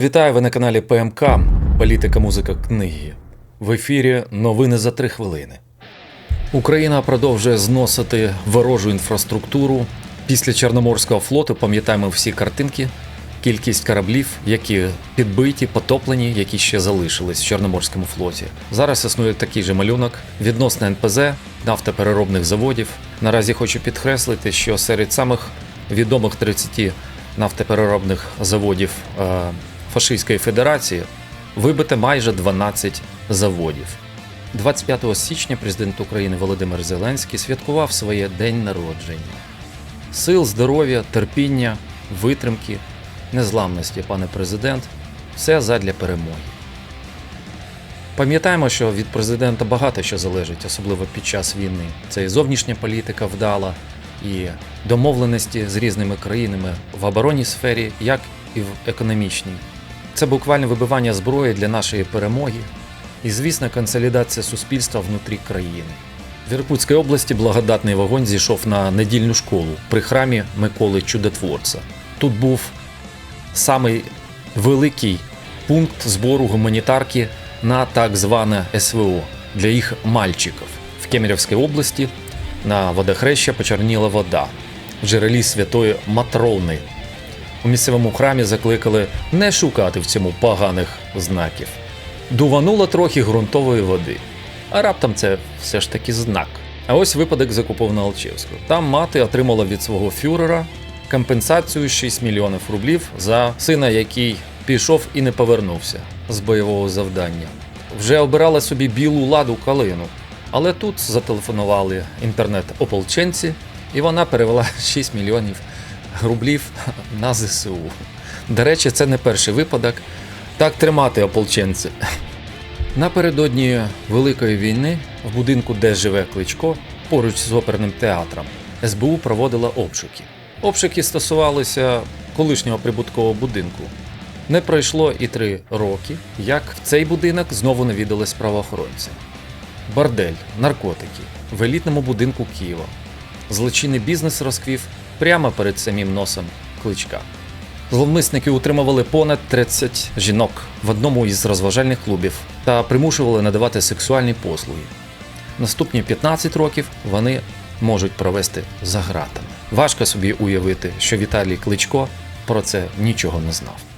Вітаю ви на каналі ПМК Політика, музика, книги. В ефірі новини за три хвилини. Україна продовжує зносити ворожу інфраструктуру. Після Чорноморського флоту пам'ятаємо всі картинки, кількість кораблів, які підбиті, потоплені, які ще залишились в Чорноморському флоті. Зараз існує такий же малюнок відносно НПЗ, нафтопереробних заводів. Наразі хочу підкреслити, що серед самих відомих 30 нафтопереробних заводів е, Фашистської Федерації вибито майже 12 заводів. 25 січня президент України Володимир Зеленський святкував своє день народження. Сил, здоров'я, терпіння, витримки, незламності, пане президент, все задля перемоги. Пам'ятаємо, що від президента багато що залежить, особливо під час війни. Це і зовнішня політика вдала, і домовленості з різними країнами в оборонній сфері, як і в економічній. Це буквально вибивання зброї для нашої перемоги і, звісно, консолідація суспільства внутрі країни. В Іркутській області благодатний вогонь зійшов на недільну школу при храмі Миколи Чудотворця. Тут був самий великий пункт збору гуманітарки на так зване СВО для їх мальчиків. В Кемерівській області на водохреща почерніла вода в джерелі святої Матрони. У місцевому храмі закликали не шукати в цьому поганих знаків. Дувануло трохи ґрунтової води. А раптом це все ж таки знак. А ось випадок закупов на Алчевську. Там мати отримала від свого фюрера компенсацію 6 мільйонів рублів за сина, який пішов і не повернувся з бойового завдання. Вже обирала собі білу ладу калину. Але тут зателефонували інтернет-ополченці, і вона перевела 6 мільйонів рублів на ЗСУ. До речі, це не перший випадок. Так тримати ополченці. Напередодні Великої війни в будинку, де живе Кличко, поруч з оперним театром, СБУ проводила обшуки. Обшуки стосувалися колишнього прибуткового будинку. Не пройшло і три роки, як в цей будинок знову навідались правоохоронці. Бордель, наркотики в елітному будинку Києва. Злочинний бізнес розквів прямо перед самим носом кличка. Зловмисники утримували понад 30 жінок в одному із розважальних клубів та примушували надавати сексуальні послуги. Наступні 15 років вони можуть провести за гратами. Важко собі уявити, що Віталій Кличко про це нічого не знав.